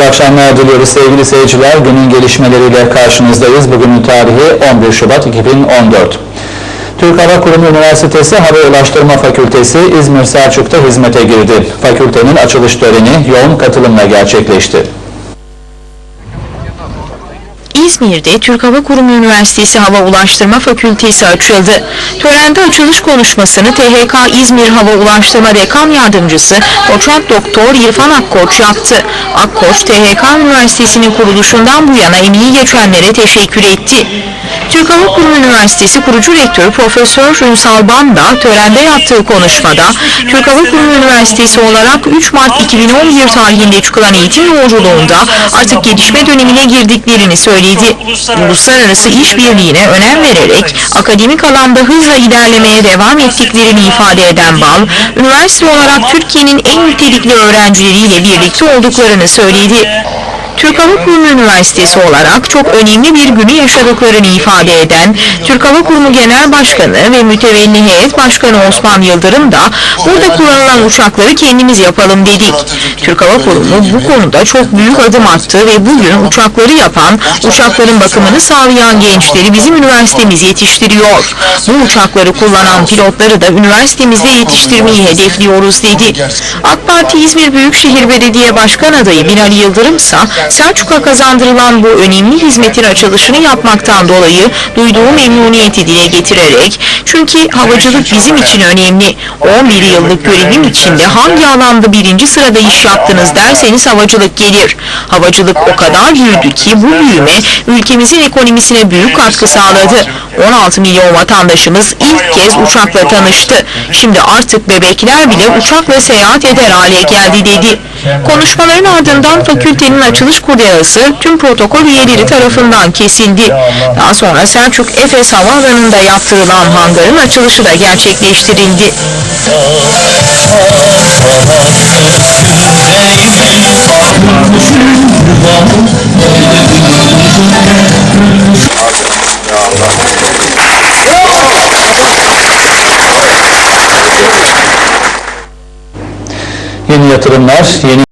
Mutlu akşamlar diliyoruz sevgili seyirciler. Günün gelişmeleriyle karşınızdayız. Bugünün tarihi 11 Şubat 2014. Türk Hava Kurumu Üniversitesi Hava Ulaştırma Fakültesi İzmir Selçuk'ta hizmete girdi. Fakültenin açılış töreni yoğun katılımla gerçekleşti. İzmir'de Türk Hava Kurumu Üniversitesi Hava Ulaştırma Fakültesi açıldı. Törende açılış konuşmasını THK İzmir Hava Ulaştırma Dekan Yardımcısı Doçent Doktor İrfan Akkoç yaptı. Akkoç, THK Üniversitesi'nin kuruluşundan bu yana emeği geçenlere teşekkür etti. Türk Hava Kurumu Üniversitesi kurucu rektörü Profesör Ünsal Ban da törende yaptığı konuşmada Türk Hava Kurumu Üniversitesi olarak 3 Mart 2011 tarihinde çıkılan eğitim yolculuğunda artık gelişme dönemine girdiklerini söyledi. Uluslararası işbirliğine önem vererek akademik alanda hızla ilerlemeye devam ettiklerini ifade eden Bal, üniversite olarak Türkiye'nin en nitelikli öğrencileriyle birlikte olduklarını söyledi. Türk Hava Kurumu Üniversitesi olarak çok önemli bir günü yaşadıklarını ifade eden Türk Hava Kurumu Genel Başkanı ve Mütevelli Heyet Başkanı Osman Yıldırım da burada kullanılan uçakları kendimiz yapalım dedik. Türk Hava Kurumu bu konuda çok büyük adım attı ve bugün uçakları yapan, uçakların bakımını sağlayan gençleri bizim üniversitemiz yetiştiriyor. Bu uçakları kullanan pilotları da üniversitemizde yetiştirmeyi hedefliyoruz dedi. AK Parti İzmir Büyükşehir Belediye Başkan adayı Binali Yıldırım ise Selçuk'a kazandırılan bu önemli hizmetin açılışını yapmaktan dolayı duyduğu memnuniyeti dile getirerek çünkü havacılık bizim için önemli. 11 yıllık görevim içinde hangi alanda birinci sırada iş yaptınız derseniz havacılık gelir. Havacılık o kadar büyüdü ki bu büyüme ülkemizin ekonomisine büyük katkı sağladı. 16 milyon vatandaşımız ilk kez uçakla tanıştı. Şimdi artık bebekler bile uçakla seyahat eder hale geldi dedi. Konuşmaların ardından fakültenin açılış kuryası tüm protokol üyeleri tarafından kesildi. Daha sonra Selçuk Efes Havaalanı'nda yaptırılan hangarın açılışı da gerçekleştirildi. Yeni yatırımlar, yeni